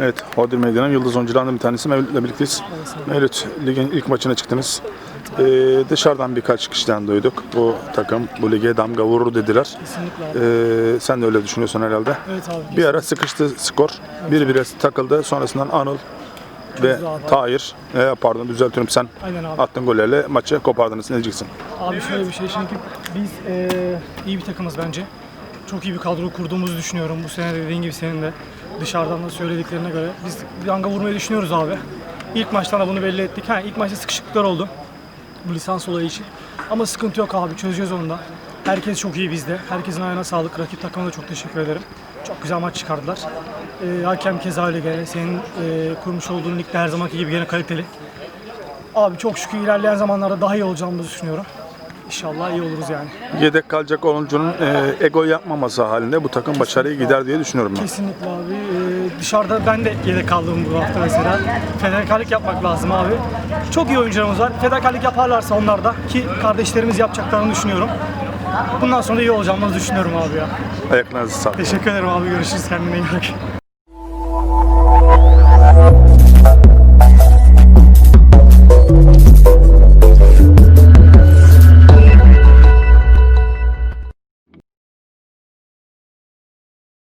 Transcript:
Evet, Hodri Meydanı'nın yıldız oyuncularından bir tanesi Mevlüt'le birlikteyiz. Mevlüt, ligin ilk maçına çıktınız. Ee, dışarıdan birkaç kişiden duyduk. Bu takım bu lige damga vurur dediler. Kesinlikle abi. Ee, sen de öyle düşünüyorsun herhalde. Evet abi. Bir ara sıkıştı skor. Bir bire takıldı. Sonrasından Anıl ve. Tahir, e, pardon düzeltiyorum sen Aynen abi. attığın gollerle maçı kopardınız. Ne diyeceksin? Abi şöyle bir şey çünkü biz eee, iyi bir takımız bence. Çok iyi bir kadro kurduğumuzu düşünüyorum. Bu sene de dediğin gibi senin de dışarıdan da söylediklerine göre. Biz yanga vurmayı düşünüyoruz abi. İlk maçtan da bunu belli ettik. Ha, ilk maçta sıkışıklıklar oldu. Bu lisans olayı için. Ama sıkıntı yok abi. Çözeceğiz onu da. Herkes çok iyi bizde. Herkesin ayağına sağlık. Rakip takımına da çok teşekkür ederim. Çok güzel maç çıkardılar. Eee, hakem keza öyle gene. Senin eee, kurmuş olduğun ligde her zamanki gibi gene kaliteli. Abi çok şükür ilerleyen zamanlarda daha iyi olacağımızı düşünüyorum. İnşallah iyi oluruz yani. Yedek kalacak oyuncunun e, ego yapmaması halinde bu takım başarıya gider diye düşünüyorum ben. Kesinlikle abi. Ee, dışarıda ben de yedek kaldım bu hafta mesela. Fedakarlık yapmak lazım abi. Çok iyi oyuncularımız var. Fedakarlık yaparlarsa onlar da ki kardeşlerimiz yapacaklarını düşünüyorum. Bundan sonra iyi olacağımızı düşünüyorum abi ya. Ayaklarınızı sağlık. Teşekkür ederim abi. Görüşürüz. Kendine iyi bak.